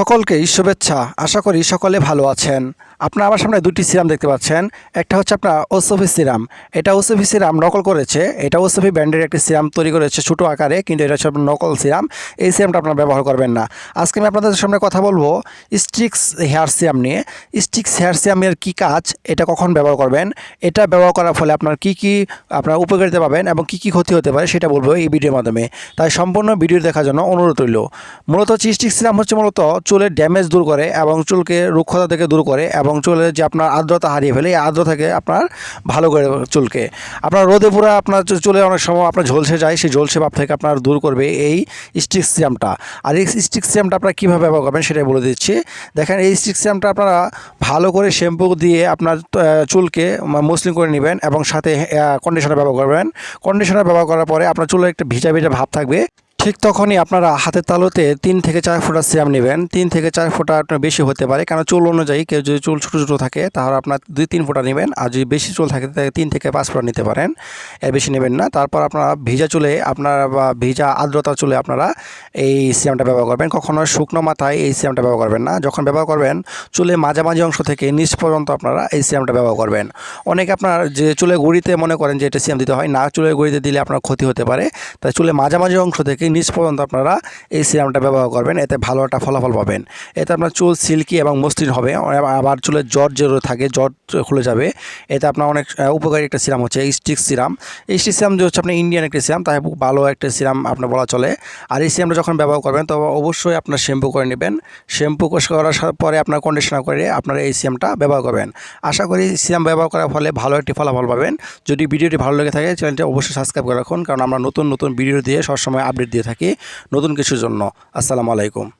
সকলকেই শুভেচ্ছা। আশা করি সকলে ভালো আছেন। আপনারা আমার সামনে দুটি সিরাম দেখতে পাচ্ছেন। একটা হচ্ছে আপনার ওসফি সিরাম। এটা ওসফি সিরাম নকল করেছে। এটা ওসফি ব্র্যান্ডের একটি সিরাম তৈরি করেছে ছোটো আকারে, কিন্তু এটা হচ্ছে আপনার নকল সিরাম। এই সিরামটা আপনারা ব্যবহার করবেন না। আজকে আমি আপনাদের সামনে কথা বলব স্টিক্স হেয়ার সিরাম নিয়ে। স্টিক্স হেয়ার সিরামের কী কাজ, এটা কখন ব্যবহার করবেন, এটা ব্যবহার করার ফলে আপনার কী কী আপনার উপকারিতা পাবেন এবং কী কী ক্ষতি হতে পারে সেটা বলব এই ভিডিওর মাধ্যমে। তাই সম্পূর্ণ ভিডিও দেখার জন্য অনুরোধ রইল। মূলত হচ্ছে স্টিক সিরাম হচ্ছে মূলত চুলের ড্যামেজ দূর করে এবং চুলকে রুক্ষতা থেকে দূর করে এবং চুলের যে আপনার আর্দ্রতা হারিয়ে ফেলে, এই আর্দ্রতা থেকে আপনার ভালো করে চুলকে। আপনার রোদে পুরো আপনার চুলে অনেক সময় আপনার ঝলসে যায়, সেই ঝলসে ভাব থেকে আপনার দূর করবে এই স্টিক সিরামটা আর এই স্টিক সিরামটা আপনারা কীভাবে ব্যবহার করবেন সেটাই বলে দিচ্ছি। দেখেন, এই স্টিক সিরামটা আপনারা ভালো করে শ্যাম্পু দিয়ে আপনার চুলকে ম- মসৃণ করে নেবেন এবং সাথে কন্ডিশনার ব্যবহার করবেন। কন্ডিশনার ব্যবহার করার পরে আপনার চুলে একটা ভিজা ভিজা ভাব থাকবে। ঠিক তখনই আপনারা হাতের তালুতে তিন থেকে চার ফোঁটা সিরাম নেবেন। তিন থেকে চার ফোঁটা আপনার বেশি হতে পারে কারণ চুল অনুযায়ী কেউ যদি চুল ছোটো ছোটো থাকে তাহলে আপনার দুই তিন ফোঁটা নেবেন, আর যদি বেশি চুল থাকে তাহলে তিন থেকে পাঁচ ফোঁটা নিতে পারেন, এর বেশি নেবেন না। তারপর আপনারা ভিজা চুলে আপনারা বা ভিজা আর্দ্রতা চুলে আপনারা এই সিরামটা ব্যবহার করবেন। কখনো শুকনো মাথায় এই সিরামটা ব্যবহার করবেন না। যখন ব্যবহার করবেন, চুলে মাঝামাঝি অংশ থেকে নিচ পর্যন্ত আপনারা এই সিরামটা ব্যবহার করবেন। অনেকে আপনার যে চুলে গুঁড়িতে মনে করেন যে এটা সিরাম দিতে হয়, না চুলে গুঁড়িতে দিলে আপনার ক্ষতি হতে পারে। তাই চুলে মাঝামাঝি অংশ থেকে নিচ পর্যন্ত আপনারা এই সিরামটা ব্যবহার করবেন, এতে ভালো একটা ফলাফল পাবেন। এতে আপনার চুল সিল্কি এবং মসৃণ হবে, আবার চুলের জ্বর যে থাকে জ্বর খুলে যাবে। এতে আপনার অনেক উপকারী একটা সিরাম হচ্ছে স্টিক সিরাম। এই স্টিক সিরাম যে হচ্ছে আপনার ইন্ডিয়ান একটা সিরাম, তাই ভালো একটা সিরাম আপনার বলা চলে। আর এই সিরামটা যখন ব্যবহার করবেন তো অবশ্যই আপনার শ্যাম্পু করে নেবেন। শ্যাম্পু করার পরে আপনার কন্ডিশনার করে আপনারা এই সিরামটা ব্যবহার করবেন। আশা করি সিরাম ব্যবহার করার ফলে ভালো একটি ফলাফল পাবেন। যদি ভিডিওটি ভালো লেগে থাকে, চ্যানেলটি অবশ্যই সাবস্ক্রাইব করে রাখুন, কারণ আমরা নতুন নতুন ভিডিও দিয়ে সবসময় আপডেট দিয়ে থাকি। নতুন কিছুর জন্য। আসসালামু আলাইকুম।